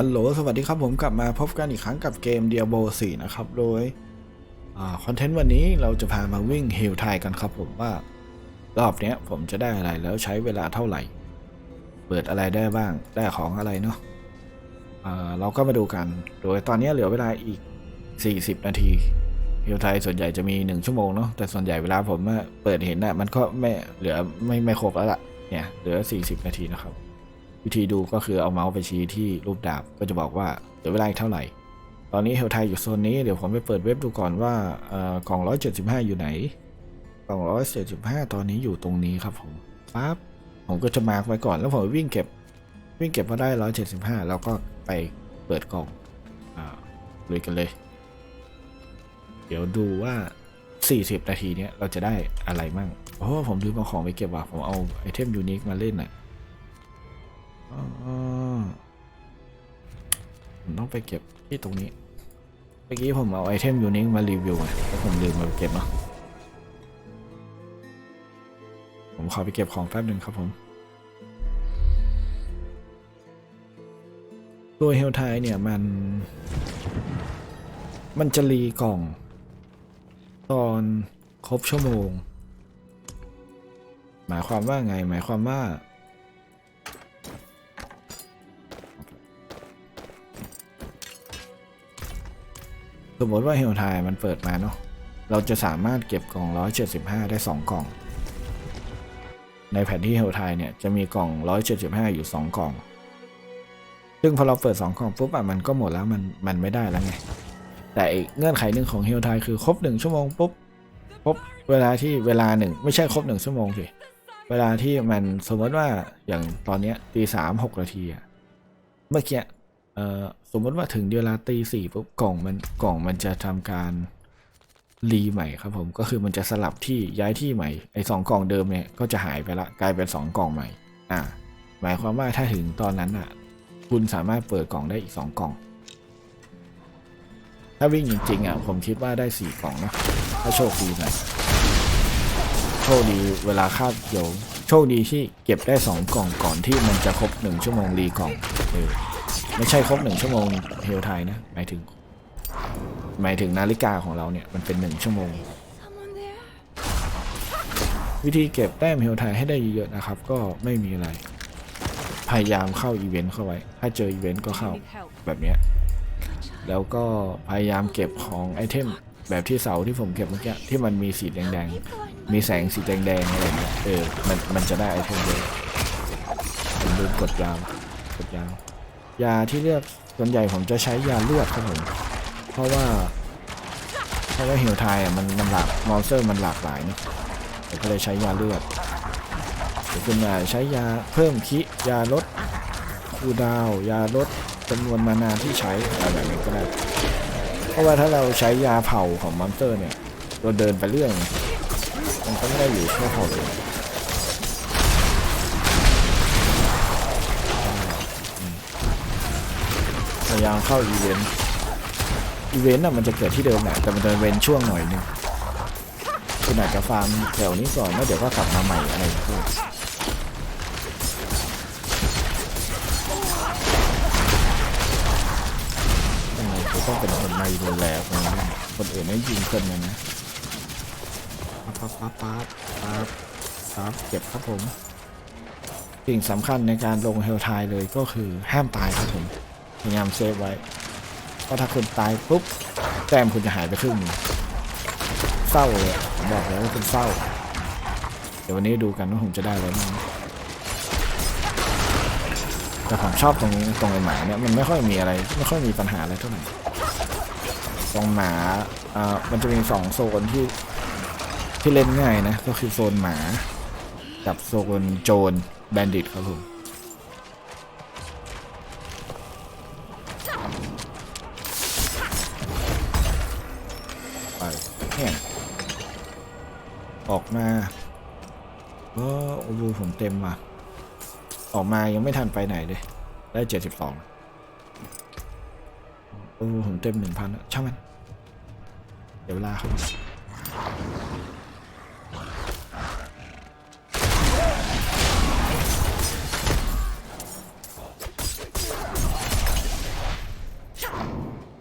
ฮัลโหล สวัสดีครับผมกลับมาพบกันอีกครั้งกับเกม Diablo 4 นะครับ โดยคอนเทนต์วันนี้เราจะพามาวิ่งฮิลไทยกันครับผมว่ารอบนี้ผมจะได้อะไรแล้วใช้เวลาเท่าไหร่ เปิดอะไรได้บ้างได้ของอะไรเนาะเราก็มาดูกัน โดยตอนนี้เหลือเวลาอีก 40 นาทีฮิลไทยส่วนใหญ่จะมี 1 ชั่วโมงเนาะแต่ส่วนใหญ่เวลาผมเปิดเห็นน่ะมันก็ไม่เหลือไม่ไม่ครบแล้วล่ะเนี่ยเหลือ 40 นาทีนะครับ วิธีดูก็คือเอาเมาส์ไปชี้ที่รูปดาบก็จะบอกว่าเหลือเวลาอีกเท่าไหร่ ตอนนี้เฮลไทยอยู่โซนนี้เดี๋ยวผมไปเปิดเว็บดูก่อนว่าเอ่อกล่อง 175 อยู่ไหนกล่อง 175 ตอนนี้อยู่ตรงนี้ครับผมปั๊บผมก็จะมาร์กไว้ก่อนแล้วผมวิ่งเก็บ วิ่งเก็บมาได้ 175 แล้วก็ไปเปิดกล่องอ่าลุยกันเลย เดี๋ยวดูว่า 40 นาทีเนี้ยเราจะได้อะไรมั่งโอ้ผมลืมเอาของไปเก็บว่ะผมเอาไอเทมยูนิคมาเล่นน่ะ ผมต้องไปเก็บที่ตรงนี้ เมื่อกี้ผมเอาไอเทมยูนิคมารีวิวไงแล้วผมลืมมาเก็บเนาะผมขอไปเก็บของแป๊บหนึ่งครับผมตัวเฮลไทเนี่ยมัน มันจะรีกล่อง ตอนครบชั่วโมง หมายความว่าไง หมายความว่า สมมติว่าเฮลไทยมันเปิดมาเนาะเราจะสามารถเก็บกล่อง175ได้2กล่อง ในแผนที่เฮลไทยเนี่ยจะมีกล่อง175อยู่2กล่อง ซึ่งพอเราเปิด2กล่องปุ๊บอะมันก็หมดแล้วมันมันไม่ได้แล้วไง แต่อีกเงื่อนไขหนึ่งของเฮลไทยคือครบ1ชั่วโมงปุ๊บปุ๊บเวลาที่เวลาหนึ่งไม่ใช่ครบ1ชั่วโมงสิเวลาที่มันสมมติว่าอย่างตอนเนี้ยตีสามหกนาทีอะเมื่อกี้ สมมติว่าถึงเวลาตีสี่ปุ๊บกล่องมันกล่องมันจะทำการรีใหม่ครับผมก็คือมันจะสลับที่ย้ายที่ใหม่ไอ้สองกล่องเดิมเนี่ยก็จะหายไปละกลายเป็นสองกล่องใหม่ อ่า หมายความว่าถ้าถึงตอนนั้นอะ คุณสามารถเปิดกล่องได้อีกสองกล่อง ถ้าวิ่งจริงๆอะผมคิดว่าได้สี่กล่องเนะถ้าโชคดีหน่อยโชคดีเวลาคาบเดี๋ยวโชคดีที่เก็บได้สองกล่องก่อนที่มันจะครบหนึ่งชั่วโมงรีกล่องเออ ไม่ใช่ครบหนึ่งชั่วโมงเฮลไทยนะหมายถึง หมายถึงนาฬิกาของเราเนี่ยมันเป็นหนึ่งชั่วโมง วิธีเก็บแต้มเฮลไทยให้ได้เยอะๆนะครับ ก็ไม่มีอะไร พยายามเข้าอีเวนต์เข้าไว้ ถ้าเจออีเวนต์ก็เข้าแบบนี้แล้วก็พยายามเก็บของไอเทมแบบที่เสาที่ผมเก็บเมื่อกี้ที่มันมีสีแดงๆ มีแสงสีแดงๆอะไรเงี้ยเออมันมันจะได้ไอเทมเยอะผมลืมกดยาวกดยาว ยาที่เลือกส่วนใหญ่ผมจะใช้ยาเลือดครับผมเพราะว่าเพราะว่าเฮลไทยอะมันมันหลากมอนสเตอร์มันหลากหลายเนะผมก็เลยใช้ยาเลือดหรือคุณอาใช้ยาเพิ่มคิยาลดคูดาวยาลดจำนวนมานาที่ใช้อะไรแบบนี้ก็ได้ เพราะว่าถ้าเราใช้ยาเผาของมอนสเตอร์เนี่ยเราเดินไปเรื่อยไงมันก็ไม่ได้อยู่แค่เผาเลย ยายามเข้าอีเวนต์อีเวนต์น่ะมันจะเกิดที่เดิมแหละแต่มันจะเว้นช่วงหน่อยนึงคุณอาจจะฟาร์มแถวนี้ก่อนแล้วเดี๋ยวก็กลับมาใหม่อะไรอย่างเงี้ยทำไมกูต้องเป็นคนไม่ดูแลคนนี้คนอื่นไม่ยิงคนเลยนะปั๊บปั๊บปั๊บปั๊บปั๊บเก็บครับผม สิ่งสำคัญในการลงเฮลไทเลยก็คือห้ามตายครับผม พยายามเซฟไว้ เพราะถ้าคุณตายปุ๊บแต้มคุณจะหายไปครึ่งเศร้าเลยผมบอกแล้วว่าคุณเศร้า เดี๋ยววันนี้ดูกันว่าผมจะได้อะไรบ้างแต่ผมชอบตรงตรงไอหมาเนี่ยมันไม่ค่อยมีอะไร ไม่ค่อยมีปัญหาอะไรเท่าไหร่ตรงหมาอ่ามันจะมีสองโซนที่ที่เล่นง่ายนะ ก็คือโซนหมา กับโซนโจรแบนดิตครับผม ออกมาเออโอ้โหผมเต็มว่ะออกมายังไม่ทันไปไหนเลย ได้เจ็ดสิบสองโอ้ผมเต็มหนึ่งพันช่างมัน เดี๋ยวเวลาครับ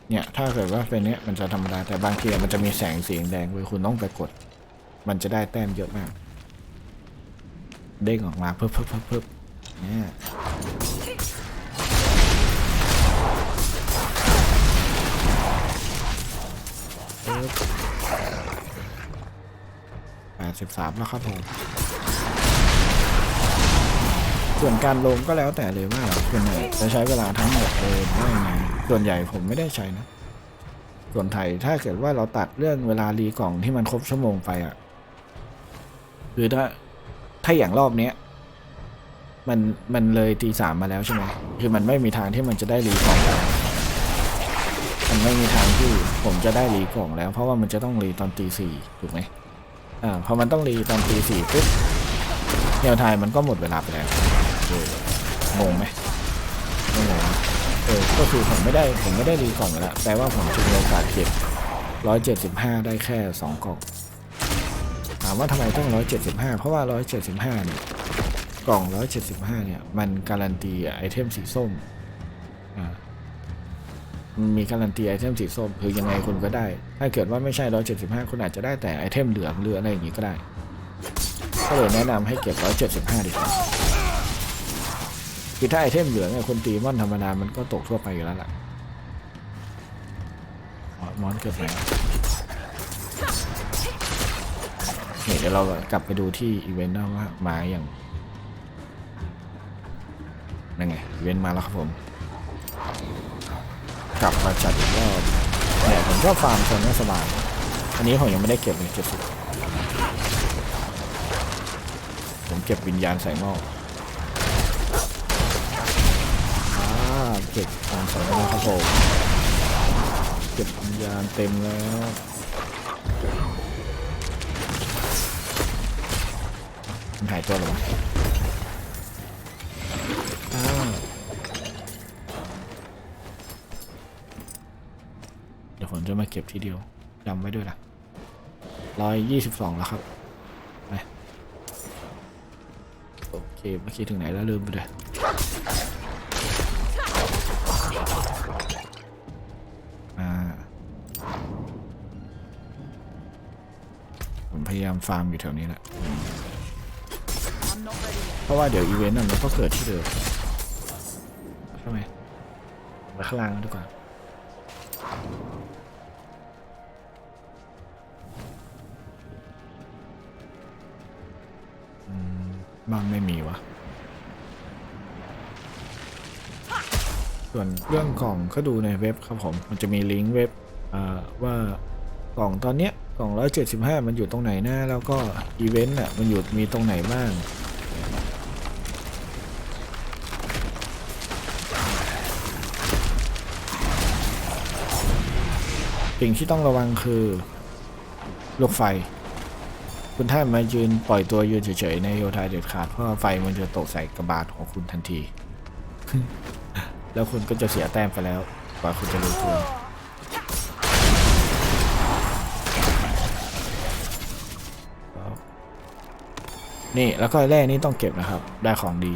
เนี่ย ถ้าเกิดว่าเป็นเนี้ยมันจะธรรมดา แต่บางทีมันจะมีแสงสีแดงเว้ยคุณต้องไปกด มันจะได้แต้มเยอะมาก เด้งออกมาเพิ่มเพิ่มเพิ่มเพิ่มเนี่ยแปดสิบสามแล้วครับผมส่วนการลงก็แล้วแต่เลยว่าคุณเนี่ยจะใช้เวลาทั้งหมดเลยว่ายังไงส่วนใหญ่ผมไม่ได้ใช้นะ ส่วนไทยถ้าเกิดว่าเราตัดเรื่องเวลารีกล่องที่มันครบชั่วโมงไปอะ คือถ้าถ้าอย่างรอบเนี้ยมันมันเลยตีสามมาแล้วใช่ไหมคือมันไม่มีทางที่มันจะได้รีกล่องแล้วมันไม่มีทางที่ผมจะได้รีกล่องแล้ว เพราะว่ามันจะต้องรีตอนตีสี่ถูกไหมอ่าพอมันต้องรีตอนตีสี่ปุ๊บแนวไทยมันก็หมดเวลาไปแล้วเอองงไหมไม่งงเออก็คือผมไม่ได้ผมไม่ได้รีกล่องแล้วแปลว่าผมจะมีโอกาสเก็บร้อยเจ็ดสิบห้าได้แค่สองกล่องามว่าทำไมต้อง 175 เพราะว่า 175 เนี่ย กล่อง 175 เนี่ย มันการันตีไอเทมสีส้มอ่ามันมีการันตีไอเทมสีส้มคือยังไงคุณก็ได้ ถ้าเกิดว่าไม่ใช่ 175 คุณอาจจะได้แต่ไอเทมเหลืองหรืออะไรอย่างงี้ก็ได้ ก็เลยแนะนำให้เก็บ 175 ดีกว่าคือถ้าไอเทมเหลืองเนี่ยคนตีมอนธรรมดา มันก็ตกทั่วไปอยู่แล้วล่ะอ๋อมอนเกิดไหน เนี่ยเดี๋ยวเรากลับไปดูที่อีเวนต์นะว่ามาอย่างนั่นไงอีเวนต์มาแล้วครับผม กลับมาจัดอีกรอบเนี่ยผมก็ฟาร์มโซนนี้สบายอันนี้ผมยังไม่ได้เก็บเลยเจ็ดสิบผมเก็บวิญญาณใส่หม้ออ่าเก็บวิญญาณใส่หม้อครับผมเก็บวิญญาณเต็มแล้ว หายตัวหรอวะเดี๋ยวผมจะมาเก็บทีเดียวจำไว้ด้วยนะร้อยยี่สิบสองแล้วครับไปโอเคเมื่อกี้ถึงไหนแล้วลืมไปเลยผมพยายามฟาร์มอยู่แถวนี้แหละ เพราะว่าเดี๋ยวอีเวนต์น่ะมันก็เกิดที่เดิมใช่ไหมไปข้างล่างดีกว่าบ้านไม่มีวะ ส่วนเรื่องกล่องก็ดูในเว็บครับผม มันจะมีลิงก์เว็บว่ากล่องตอนเนี้ยกล่อง 175 มันอยู่ตรงไหนหนะแล้วก็อีเวนต์อะมันอยู่มีตรงไหนบ้าง สิ่งที่ต้องระวังคือลูกไฟ คุณท่านมายืนปล่อยตัวยืนเฉยๆในโยธาเด็ดขาดเพราะไฟมันจะตกใส่กระบาลของคุณทันที แล้วคุณก็จะเสียแต้มไปแล้วกว่าคุณจะรู้ตัวนี่แล้วก็แร่นี่ต้องเก็บนะครับ ได้ของดี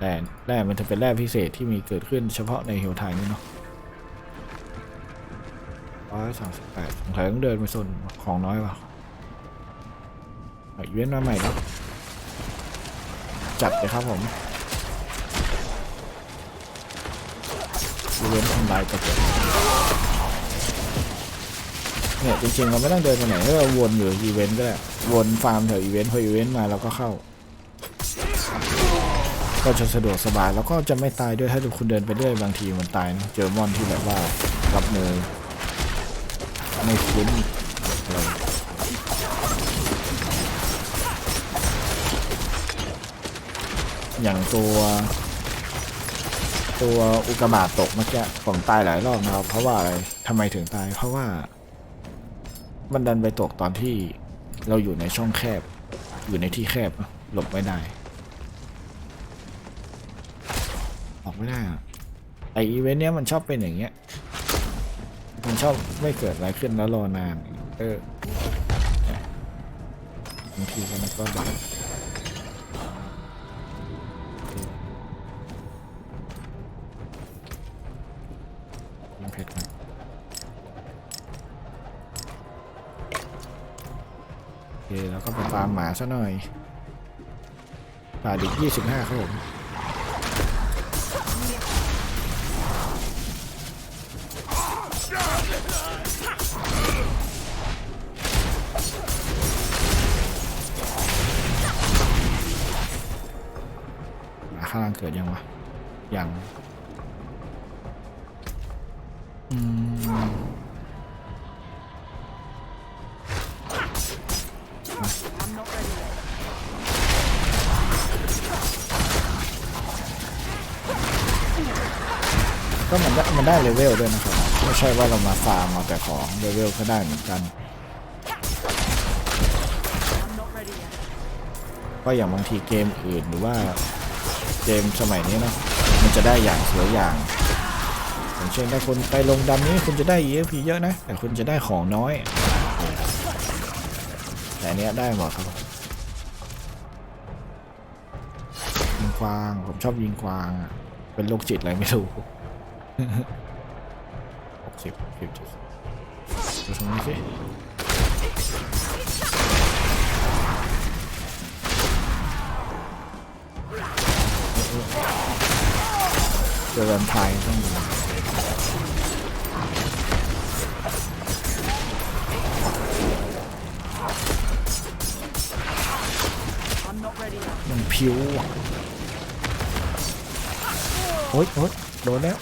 แร่แร่มันจะเป็นแร่พิเศษที่มีเกิดขึ้นเฉพาะในเฮลไทยนี่เนาะ ร้อยสามสิบแปดสงสัยต้องเดินไปโซนของน้อยว่ะเอาอีเวนต์มาใหม่แล้วจัดเลยครับผมอีเวนต์ทำลายกระจกเนี่ยจริงๆเราไม่ต้องเดินไปไหนให้เราวนอยู่อีเวนต์ก็ได้วนฟาร์มแถวอีเวนต์พออีเวนต์มาเราก็เข้า ก็จะสะดวกสบายแล้วก็จะไม่ตายด้วยถ้าคุณเดินไปเรื่อยบางทีมันตายนะเจอมอนที่แบบว่ารับมือ ไม่คุ้นอะไรอย่างตัว ตัวอุกาบาตตกเมื่อกี้ผมตายหลายรอบนะครับ เพราะว่าอะไรทำไมถึงตาย เพราะว่า มันดันไปตกตอนที่เราอยู่ในช่องแคบ อยู่ในที่แคบหลบไม่ได้ ออกไม่ได้อะไออีเวนต์เนี้ยมันชอบเป็นอย่างเงี้ย มันชอบไม่เกิดอะไรขึ้นแล้วรอนาน เออบางทีมันก็บังเพชรมโอเคแล้วก็ไปตามหมาซะหน่อยขาดอีก25ครับผม หมาข้างล่างเกิดยังวะ ยัง อืมก็มันได้มันได้เลเวลด้วยนะครับ ใช่ว่าเรามาฟาร์มเอาแต่ของเลเวลก็ได้เหมือนกัน ก็อย่างบางทีเกมอื่นหรือว่าเกมสมัยนี้เนาะมันจะได้อย่างสวยอย่างอย่างเช่นถ้าคุณไปลงดันนี้คุณจะได้ EXP เยอะนะ แต่คุณจะได้ของน้อย แต่เนี้ยได้หมดครับยิงกวาง ผมชอบยิงกวางอะเป็นโรคจิตอะไรไม่รู้ สิบสิบดูตรงนี้สิเจอแวมไพร์ต้องดูมันผิวโอ๊ยโอ๊ยโดนแล้ว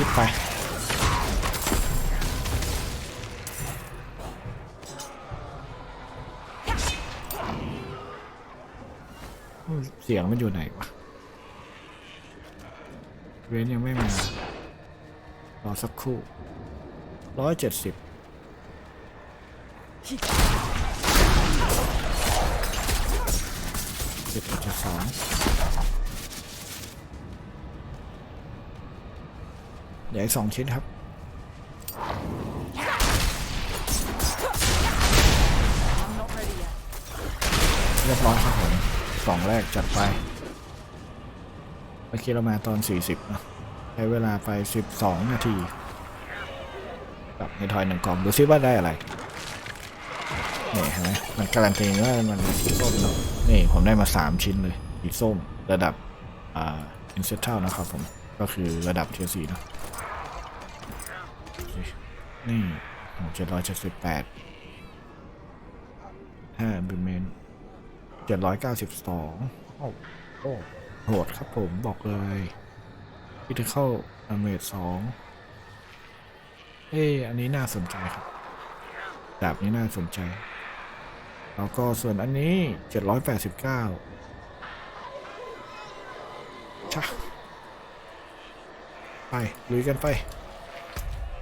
เอาพิษไปเสียงมันอยู่ไหนวะเวนยังไม่มารอสักครู่ร้อยเจ็ดสิบสิบจุดสอง เดี๋ยวอีกสองชิ้นครับ เรียบร้อยครับผมกล่องแรกจัดไปเมื่อกี้เรามาตอน 40นะใช้เวลาไป 12 นาทีกับในทอยหนึ่งกล่องดูซิว่าได้อะไรนี่เห็นไหมมันการันตีว่ามันสีส้มเนาะนี่ผมได้มา 3 ชิ้นเลยสีส้มระดับอ่าอินเซตเท่านะครับผม ก็คือระดับเทียสีนะ นี่เจ็ดร้อยเจ็ดสิบแปดห้าบิเมนเจ็ดร้อยเก้าสิบสองโอ้โอ้โหดครับผมบอกเลยพิทเข้าดาเมจสองเอ้อันนี้น่าสนใจครับ ดาบนี้น่าสนใจ แล้วก็ส่วนอันนี้เจ็ดร้อยแปดสิบเก้าชะไปลุยกันไป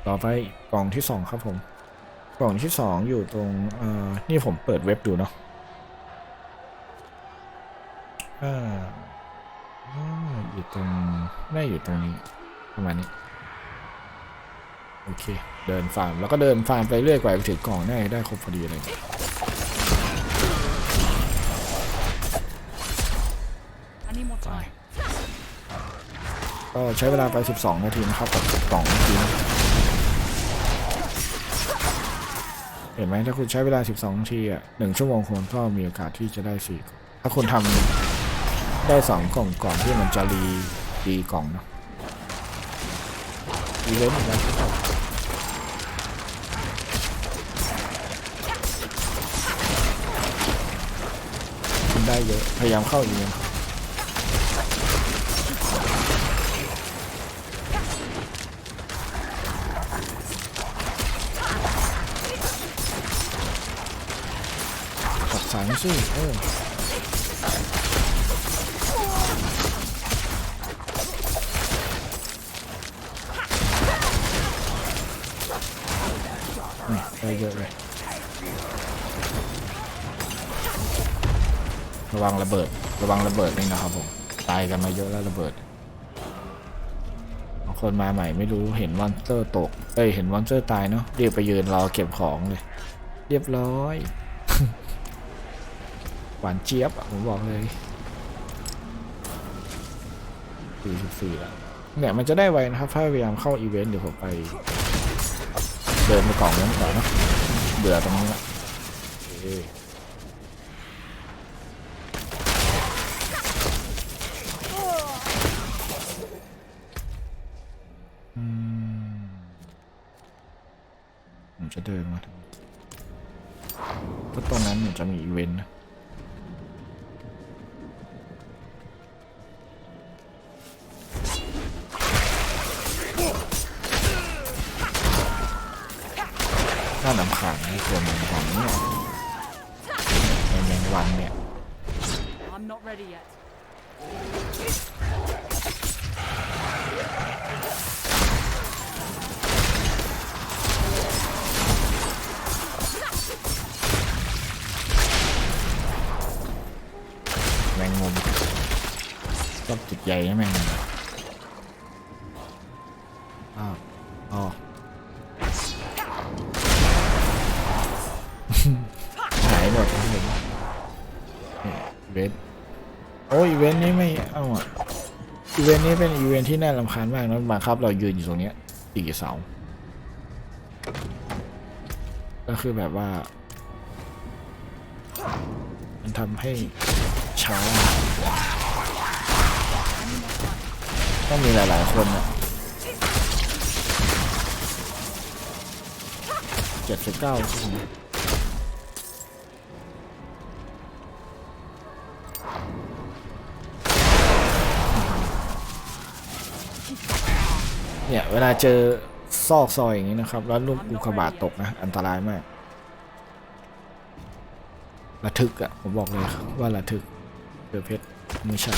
ต่อไปกล่องที่สองครับผม กล่องที่สองอยู่ตรงเอ่อนี่ผมเปิดเว็บดูเนาะอ่าอยู่ตรงน่าอยู่ตรงนี้ประมาณนี้ โอเค เดินฟาร์มแล้วก็เดินฟาร์มไปเรื่อยกว่าไปถึงกล่องน่าได้ครบพอดีเลยก็ใช้เวลาไป 12 นาทีนะครับกับกล่องเมื่อกี้ เห็นไหมถ้าคุณใช้เวลา 12นาทีอะหนึ่งชั่วโมงคุณก็มีโอกาสที่จะได้สี่กล่องถ้าคุณทำได้สองกล่องก่อนที่มันจะรีรีกล่องเนาะรีเวนต์อีกแล้วครับคุณได้เยอะ พยายามเข้าอีเวนต์ ตัดสายมาสิเออนี่ได้เยอะเลย ระวังระเบิด ระวังระเบิดนี่นะครับผม ตายกันมาเยอะแล้วระเบิด คนมาใหม่ไม่รู้เห็นมอนเตอร์ตก เอ้ย เห็นมอนเตอร์ตายเนาะ เรียกไปยืนรอเก็บของเลย เรียบร้อย หวานเจี๊ยบผมบอกเลยสี่สิบสี่แล้วเนี่ยมันจะได้ไวนะครับ ถ้าพยายามเข้าอีเวนต์เดี๋ยวผมไป เดินไปกล่องนั้นก่อนนะเบื่อตรงนี้ละผมจะเดินมาถึงก็ตอนนั้นเหมือนจะมีอีเวนต์นะ ชอบจิตใหญ่นะแมงมุมอ้าวอ๋อหายหมดครับผมเนี่ยอีเวนต์โอ้ยอีเวนต์นี้ไม่เอาอะอีเวนต์นี้เป็นอีเวนต์ที่น่ารำคาญมากนะบังคับ เรายืนอยู่ตรงเนี้ยสี่เสา ก็คือแบบว่า มันทำให้ช้า ต้องมีหลาย ๆ คนอะเจ็ดสิบเก้าใช่ไหมเนี่ย เวลาเจอซอกซอยอย่างนี้นะครับ แล้วลูกอุกบาตตกนะ อันตรายมาก ระทึกอะ่ะ ผมบอกเลยว่าระทึกเจอเพชรไม่ใช่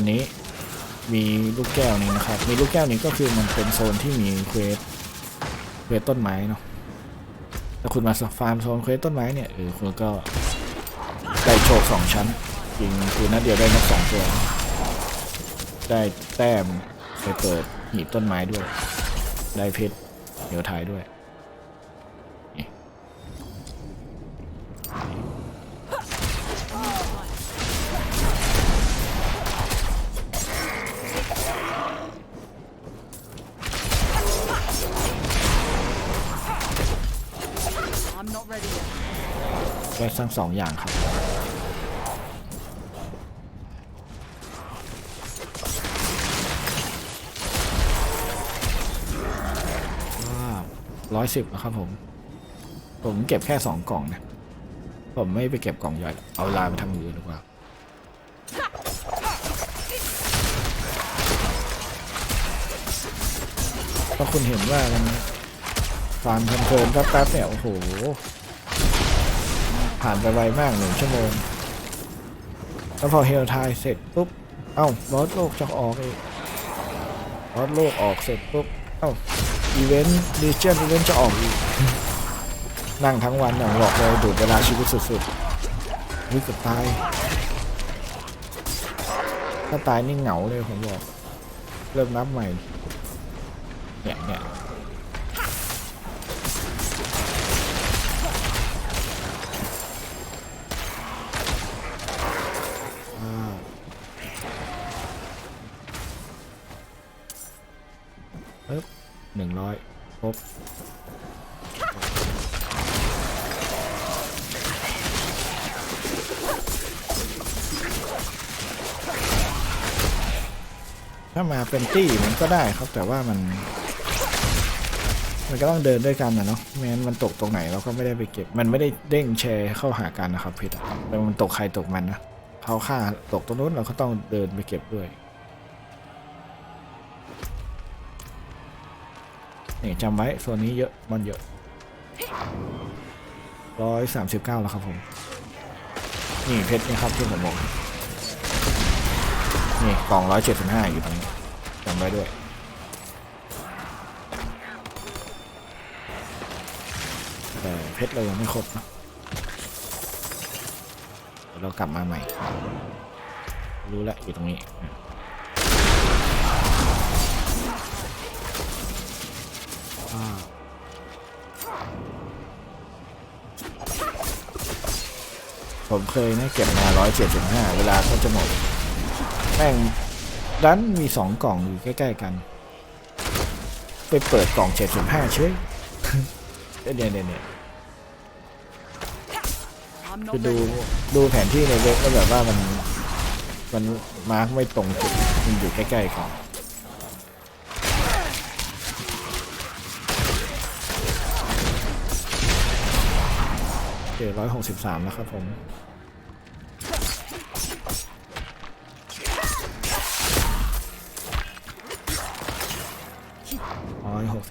นี่โซนนี้ มีลูกแก้วนี้นะครับ มีลูกแก้วนี้ก็คือมันเป็นโซนที่มีเควสเควสต้นไม้เนาะถ้าคุณมาฟาร์มโซนเควสต้นไม้เนี่ยเออคุณก็ได้โชคสองชั้นจริงคือนัดเดียวได้นักสองตัว ได้แต้มไปเปิดหีบต้นไม้ด้วย ได้เพชรเดี๋ยวท้ายด้วย 2 อย่างครับ ร้อยสิบนะครับผม ผมเก็บแค่ 2 กล่องนะ ผมไม่ไปเก็บกล่องใหญ่เอาลายไปทำมือดีกว่าพราะคุณเห็นว่ามันฟาร์มเพิ่มๆแป๊บๆเนี่ย โอ้โห ผ่านไปไวมากหนึ่งชั่วโมง แล้วพอเฮลทายเสร็จปุ๊บ เอ้าบอสโลกจะออกอีกบอสโลกออกเสร็จปุ๊บ เอ้าอีเวนต์ดิเจนอีเวนต์จะออกอีก นั่งทั้งวันอย่างบอกเลยดูดเวลาชีวิตสุดๆวิกดตาย ถ้าตายนี่เหงาเลยผมบอก เริ่มนับใหม่ เนี่ยเนี่ย ร้อยครบถ้ามาเป็นตี้มันก็ได้ครับแต่ว่ามัน มันก็ต้องเดินด้วยกันนะเนาะไม่งั้นมันตกตรงไหนเราก็ไม่ได้ไปเก็บ มันไม่ได้เด้งแชร์เข้าหากันนะครับพิษอะแต่มันตกใครตกมันนะเขาฆ่าตกตรงนู้นเราก็ต้องเดินไปเก็บด้วย นี่จำไว้โซนนี้เยอะมันเยอะร้อยสามสิบเก้าแล้วครับผม นี่เพชรนี่ครับที่ผมบอกนี่กล่องร้อยเจ็ดสิบห้าอยู่ตรงนี้จำไว้ด้วยแต่เพชรเรายังไม่ครบนะเดี๋ยวเรากลับมาใหม่ รู้แล้วอยู่ตรงนี้ ผมเคยนะเก็บมาร้อยเจ็ดสิบห้าเวลาก็จะหมด แม่งดันมีสองกล่องอยู่ใกล้ ๆ กัน ไปเปิดกล่องเจ็ดสิบห้าเฉยเนี่ยเนี่ยเนี่ย I'm คือดูดูแผนที่ในเว็บแล้วแบบว่ามันมันมาร์กไม่ตรงจุดมันอยู่ใกล้ๆกันเจร้อยหกสิบสามแล้วครับผม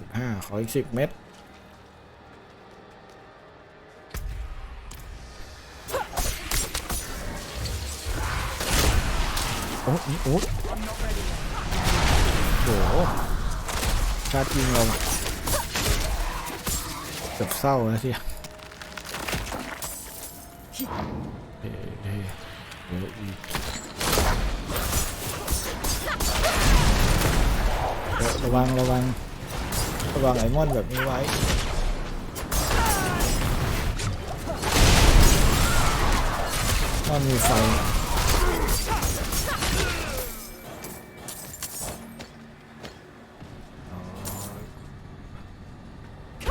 ร้อยหกสิบห้าขออีกสิบเม็ดโอ้ยโอ้ยโหชาจยิงเราเกือบเศร้าแล้วสิเฮ้เฮ้เดี๋ยวอีกระวัง ระวัง ระวังไอ้มอนแบบนี้ไว้มอนมีไฟ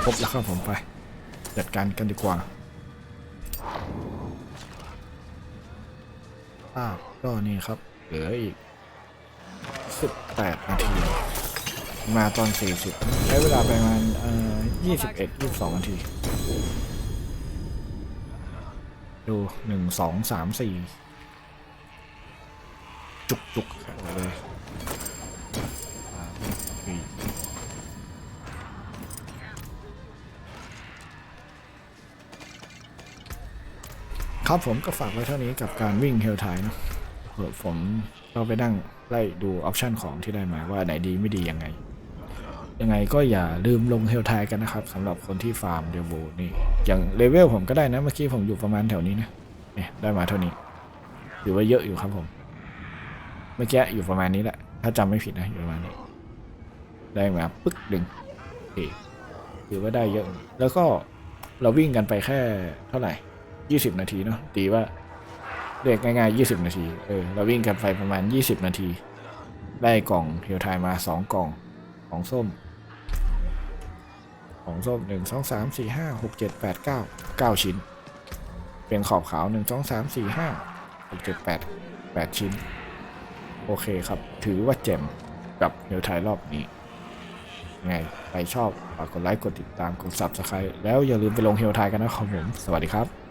ครบแล้วครับผมไป จัดการกันดีกว่าภาพก็นี่ครับ เหลืออีก 18 นาที มาตอน 40 ใช้เวลาประมาณเอ่อ21 22นาที ดู1 2 3 4จุกจุกๆเลยสามสี่ครับผมก็ฝากไว้เท่านี้กับการวิ่งเฮลไทเนอะเผื่อผมก็ไปนั่งไล่ดูออปชันของที่ได้มาว่าไหนดีไม่ดียังไง ยังไงก็อย่าลืมลงเฮลไทกันนะครับสำหรับคนที่ฟาร์มเดลโบนี่ อย่างเลเวลผมก็ได้นะ เมื่อกี้ผมอยู่ประมาณแถวนี้นะเนี่ยได้มาเท่านี้ถือว่าเยอะอยู่ครับผม เมื่อกี้อยู่ประมาณนี้แหละ ถ้าจำไม่ผิดนะอยู่ประมาณนี้ ได้มาปึ๊กดึงโอถือว่าได้เยอะ แล้วก็เราวิ่งกันไปแค่เท่าไหร่ยี่สิบนาทีเนาะตีว่าเรียกง่ายๆยี่สิบนาที เออ เราวิ่งกันไปประมาณยี่สิบนาที ได้กล่องเฮลไทมาสองกล่อง ของส้ม ของส้มหนึ่งสองสามสี่ห้าหกเจ็ดแปดเก้าเก้าชิ้น เป็นขอบขาวหนึ่งสองสามสี่ห้าหกเจ็ดแปดแปดชิ้น โอเคครับ ถือว่าเจ็มกับเฮลไทรอบนี้ไงใครชอบฝากกดไลค์ กดติดตาม กด subscribe แล้วอย่าลืมไปลงเฮลไทกันนะครับผม สวัสดีครับ